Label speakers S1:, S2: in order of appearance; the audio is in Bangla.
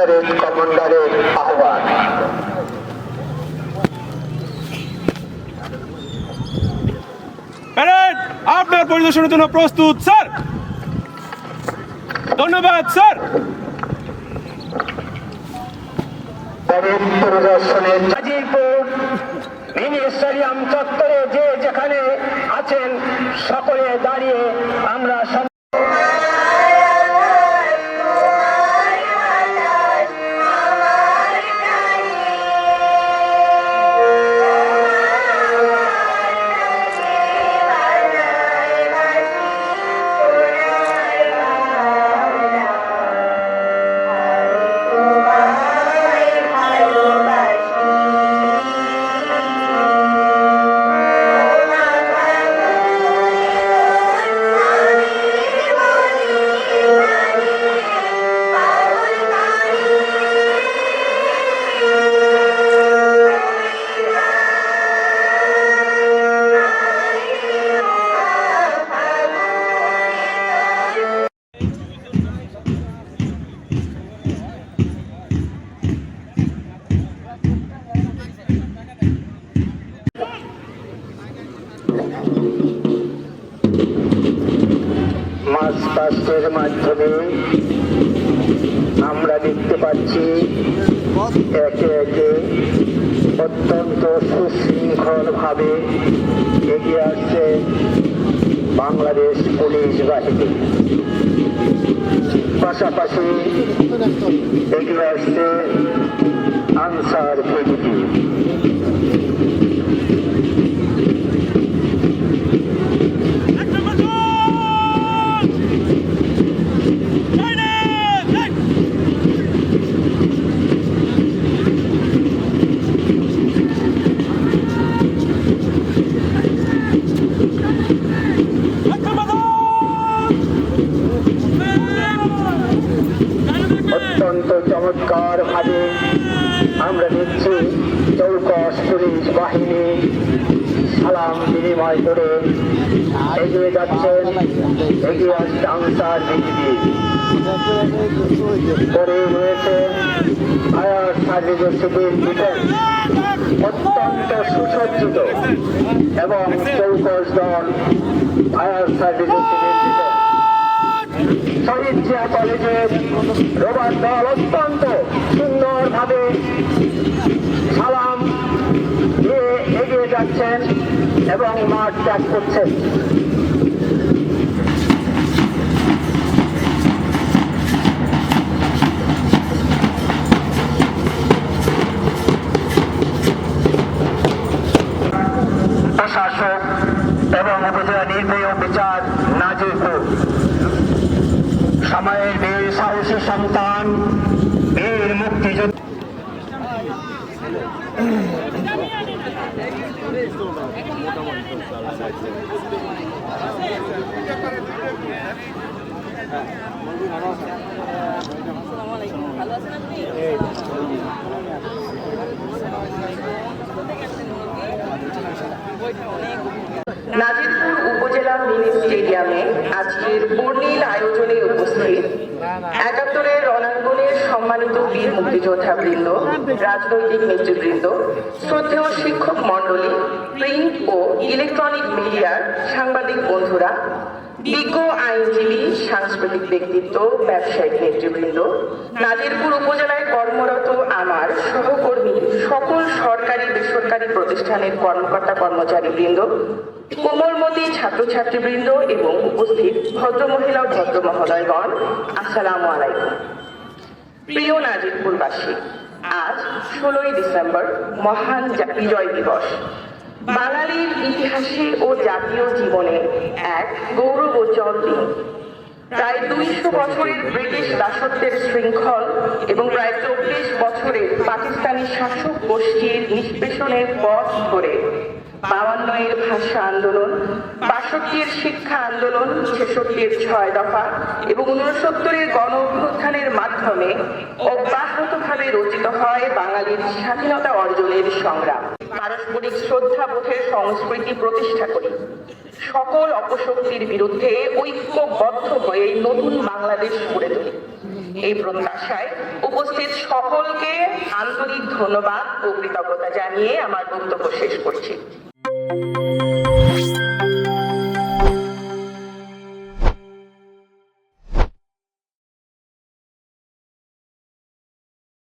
S1: প্যারেড কমান্ডারের আহ্বান।
S2: আপনার পরিদর্শনের জন্য প্রস্তুত স্যার। ধন্যবাদ স্যার।
S1: গাজীপুর মিনি স্টেডিয়াম চত্বরে যে যেখানে আছেন সকলে দাঁড়িয়ে আমরা মাধ্যমে আমরা দেখতে পাচ্ছি একে একে অত্যন্ত সুশৃঙ্খল ভাবে এগিয়ে আসছে বাংলাদেশ পুলিশ বাহিনী। পাশাপাশি এগিয়ে আসছে আনসার ভিডিপি চমৎকার ভাবে আমরা দেখছি চৌকস পুলিশ বাহিনী। সালাম বিনিময় করে এগিয়ে যাচ্ছেন এগিয়ে আসছে আনসার বিজিবি। করে রয়েছে ফায়ার সার্ভিসের সিভিল ডিফেন্স। অত্যন্ত সুসজ্জিত এবং চৌকস দল ফায়ার সার্ভিসের সিভিল ডিফেন্স। শহীদ কলেজের রোবার দল অত্যন্ত সুন্দরভাবে সালাম দিয়ে এগিয়ে যাচ্ছেন এবং মাঠ ত্যাগ করছেন। প্রশাসক এবং উপজেলা নির্বাহী বিচার সময়ের বীর সাহসী সন্তান। বীর মুক্তিযোদ্ধা
S3: নাজিরপুর উপজেলা মিনি স্টেডিয়ামে আজকের বর্ণিল আয়োজনে একাত্তরের রণাঙ্গনের সম্মানিত বীর মুক্তিযোদ্ধা বৃন্দ, রাজনৈতিক নেতৃবৃন্দ, শ্রদ্ধেয় শিক্ষক মণ্ডলী, প্রিন্ট ও ইলেকট্রনিক মিডিয়ার সাংবাদিক বন্ধুরা, বিজ্ঞ আইনজীবী, সাংস্কৃতিক ব্যক্তিত্ব, ব্যবসায়িক নেতৃবৃন্দ, নাজিরপুর উপজেলায় কর্মরত আমার সহকর্মী, সকল সরকারি বেসরকারি প্রতিষ্ঠানের কর্মকর্তা কর্মচারী বৃন্দ কোমলমতি ছাত্রছাত্রীবৃন্দ এবং উপস্থিত ভদ্রমহিলা ভদ্র মহোদয়গণ আসসালামু আলাইকুম। প্রিয় নাজিরপুরবাসী, আজ ষোলোই ডিসেম্বর মহান বিজয় দিবস। বাঙালির ইতিহাসে ও জাতীয় জীবনে এক গৌরবোজ্জ্বল দিন। প্রায় দুইশো বছরের ব্রিটিশ দাসত্বের শৃঙ্খল এবং প্রায় চব্বিশ বছরের পাকিস্তানি শাসক গোষ্ঠীর নিষ্পেষণের পথ ধরে বাউান্ন ভাষা আন্দোলন, বাষট্টির শিক্ষা আন্দোলন, ছেষট্টির ছয় দফা এবং উনসত্তরের গণ অভ্যুত্থানের মাধ্যমে অব্যাহতভাবে রচিত হয় বাঙালির স্বাধীনতা অর্জনের সংগ্রাম। পারস্পরিক শ্রদ্ধাবোধের সংস্কৃতি প্রতিষ্ঠা করি। সকল অপশক্তির বিরুদ্ধে ঐক্যবদ্ধ হয়ে নতুন বাংলাদেশ গড়ে তুলি। এই প্রত্যাশায় উপস্থিত সকলকে আন্তরিক ধন্যবাদ ও কৃতজ্ঞতা জানিয়ে আমার বক্তব্য শেষ করছি। Thank you.